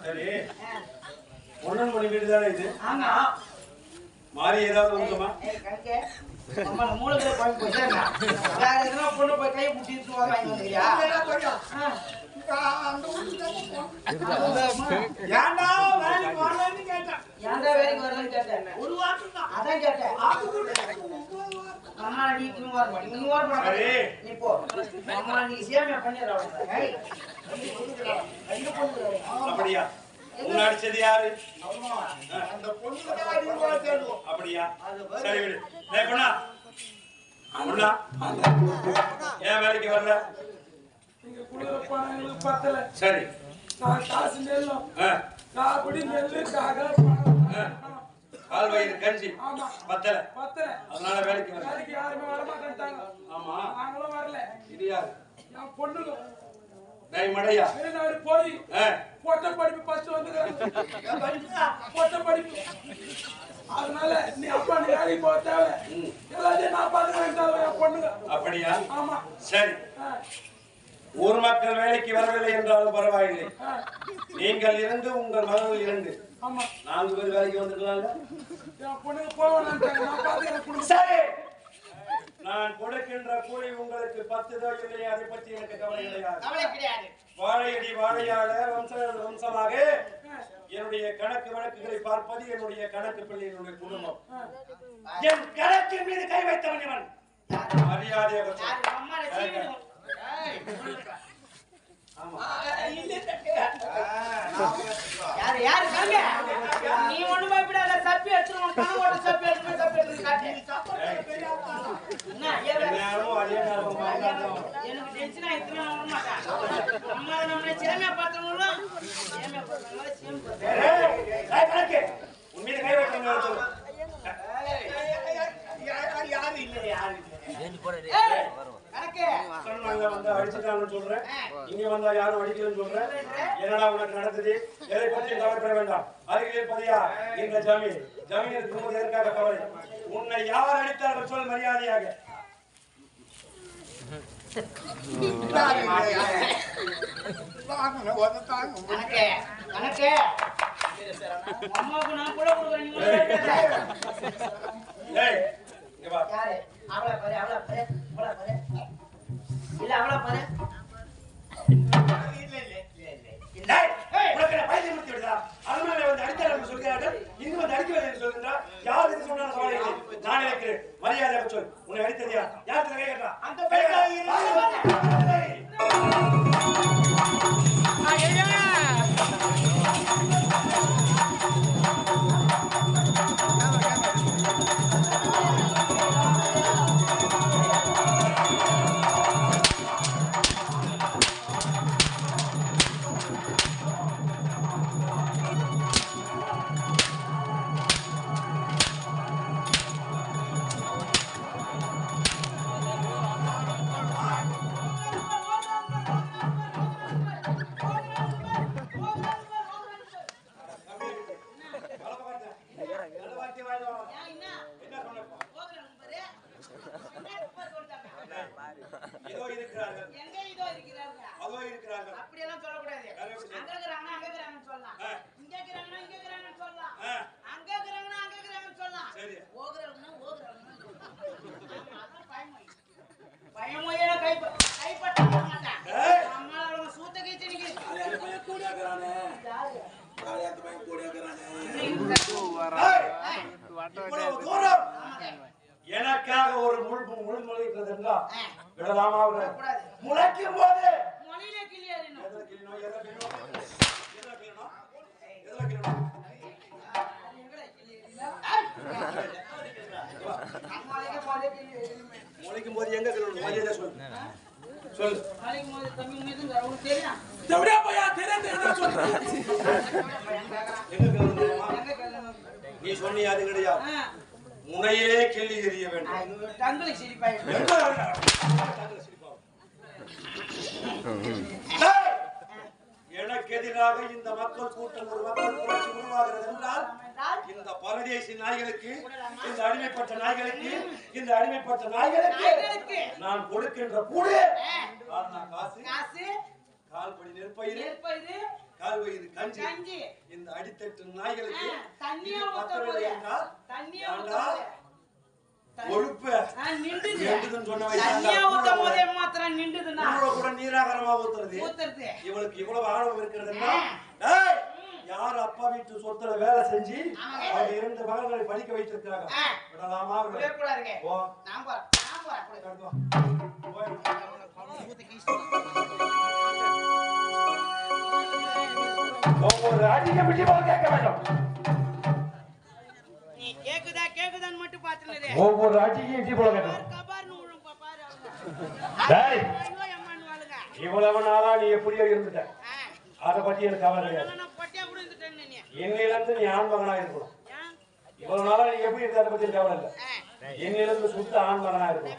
சரி ஒன்னன் மணி வீடு தானே இது ஆமா. மாறி ஏதாவது வந்துமா நம்ம மூளைக்குள்ள குழம்பு போச்சேன்னா, வேற எதுனா பொண்ணு போய் கையை பிடிச்சி இழுத்து வாங்கி வந்துக்கிறியா? ஏன்டா வேலைக்கு வரலன்னு கேட்டேன் ஏன்டா வேலைக்கு வரலன்னு கேட்டேன். ஒரு வாரம் தான் அதான் கேட்டேன். அம்மா, நீ. நீ வர மாட்டே. சரி. நீ போ. அம்மா, நீ சேமியா பண்ணிடுறா அவனுக்கு. ஏய், கையை கொடுக்குறா. கையை கொடுக்குறா. அப்படியா உன்னை அடிச்சது யாரு அந்த தேடுவோம் அப்படியா சரி விடு டேய் பொண்ணா பொண்ணா ஏன் வேலைக்கு வரல பத்தல சரி நான் காசு நெல்லும் ஆ, காப்படி நெல்லு காக. கால் வயிறு கஞ்சி. ஆமா. பத்தல. பத்தல. அதனால வேலைக்கு வரல. வேலைக்கு யாருமே வர மாட்டேன்ட்டாங்க ஆமா. நாங்களும் வரல. இது யாரு? என் பொண்ணுங்க. டேய் மடையா வெளிநாடு போய் பொட்ட படிப்பு ஃபர்ஸ்ட் வந்துக்கிறாங்க பொட்ட படிப்பு. அதனால நீ அப்பா நீ வேலைக்கு போக தேவை எல்லாத்தையும் நான் பாத்துக்கிறேன் என் பொண்ணுங்க. அப்படியா? ஆமா. சரி. ஊர் மக்கள் வேலைக்கு வரவில்லை என்றாலும் பரவாயில்லை. நீங்கள் இருந்து உங்கள் மகன்கள் இரண்டு. ஆமா. நான்கு பேர் வேலைக்கு போவேன்ட்டாங்க நான் சரி. கொடுக்கின்ற கூலி உங்களுக்கு பத்து ரூபாய் இல்லை அதை பற்றி எனக்கு கவலை கிடையாது. கவலை கிடையாது. வாழையடி வாழையாட வம்ச வம்சமாக என்னுடைய கணக்கு வழக்குகளை பார்ப்பது என்னுடைய கணக்கு பிள்ளை என்னுடைய குடும்பம். என் கணக்கின் மீது கை வைத்தவன் இவன். மரியாதையாக சொல். நீ ஒண்ணு பயப்படாத சப்பி சப்பி சப்பி எனக்கு டென்ஷன் ஆயிடுச்சு அம்மா சிறமையா ஏய், ஏய், கை யாரு இல்ல யாரு சொன்னாங்க வந்து அடிச்சுட்டாங்கன்னு சொல்றேன். இங்க வந்தா யாரும் அடிக்கலன்னு சொல்றேன். என்னடா உனக்கு நடந்தது? எதை பற்றி கவலைப்பட வேண்டாம். அருகில் இருப்பதையா இந்த ஜமீன். கவலை உன்னை யார் அடித்தார்கள் சொல் மரியாதையாக. அம்மாவுக்கு நான் கூட கொடுக்குறேன் இல்ல அவளை பாரு அதோ இருக்கிறார்கள். அப்படியெல்லாம் சொல்லக்கூடாது. வேற எப்படி அங்க இருக்கிறாங்கன்னா அங்க இருக்கிறாங்கன்னு சொல்லலாம். ஆ. இங்க இருக்கிறாங்கன்னா இங்க இருக்கிறாங்கன்னு சொல்லலாம். ஆ. அங்க இருக்கிறாங்கன்னா அங்க இருக்கிறாங்கன்னு சொல்லலாம். சரி. ஓகுறாங்கன்னா ஓகுறாங்கன்னா அதான் பயமொழி பயமொழியில கை கைப்பற்ற மாட்டேன். ஏய். நம்மளால அவங்க சூத்த கீச்சு நிக்குது. காலையில போய் கூடியாக்குறானே யாரு காலையில போய் கூடியாக்குறானே ஏய், இவ்வளவு தூரம்! எனக்காக ஒரு முள் முள் முளைக்கிறது என்றால் விடலாமா முளைக்கும் போது சொல்லு. சொல்லு நாளைக்கு முதல்ல தம்பி மீது உனக்கு தெரியும் எப்படியா பையா தெரியாது என்ன சொல்றேன் எங்க கிளம்பு தெரியுமா? எங்க கிளம்பு? நீ சொன்னியா அது கிடையாது ஆ, முனையே கிள்ளி எறிய வேண்டும்? தங்களை! எனக்கு எதிராக இந்த மக்கள் கூட்டம் ஒரு மக்கள் புரட்சி உருவாகிறது என்றால் இந்த பரதேசி நாய்களுக்கு இந்த அடிமைப்பட்ட நாய்களுக்கு இந்த அடிமைப்பட்ட நாய்களுக்கு. நான் கொடுக்கின்ற கூடு காரணா காசு காசு கால்படி நெற்பயிர் நெற்பயிறு கால் வயது கஞ்சி கஞ்சி இந்த அடித்தட்டு நாய்களுக்கு தண்ணியா பத்தவில்லை போது. என்றால் தண்ணியா. நின்றுதுன்னு சொன்ன தண்ணியா ஊத்த கூட போதே மாத்திரம் நின்றுதுன்னா கூட கூட நீராகரமா ஊத்துறது ஊத்துறது இவளுக்கு இவ்வளவு ஆணவம் இருக்கிறதுன்னா டேய், யார் அப்பா வீட்டு சொத்துல வேலை செஞ்சு அவங்க இரண்டு மகன்களை படிக்க வைத்திருக்கிறாங்க. விடலாமா? விடக்கூடாதுங்க. ஓ நான் போறேன், நான் போறேன், கொடு. கடந்து வா. போய். ஒவ்வொரு அடிக்க போல கேட்க வேண்டும். நீ கேக்குதா? கேக்குதான்னு மட்டும் பாத்துனதே ஒவ்வொரு அடிக்கையும் இடி போல கேட்கணும் கபார்னு விழும் பா, பாரு அவங்க. டேய். ஐயோ, எம்மான்னு வாழுங்க. இவ்வளவு நாளா நீ எப்படியோ இருந்துட்ட. அத பத்தி எனக்கு கவலை கிடையாது. நான் பொட்டியா விழுந்துட்டேன்னு நீ. ஆண் மகனா இருக்கணும்? இவ்வளவு நாளா நீ எப்படி இருந்த? அதை பத்தி கவலை இல்லை. ஆ, இன்னிலிருந்து சுத்த ஆண் மகனா இருக்கணும்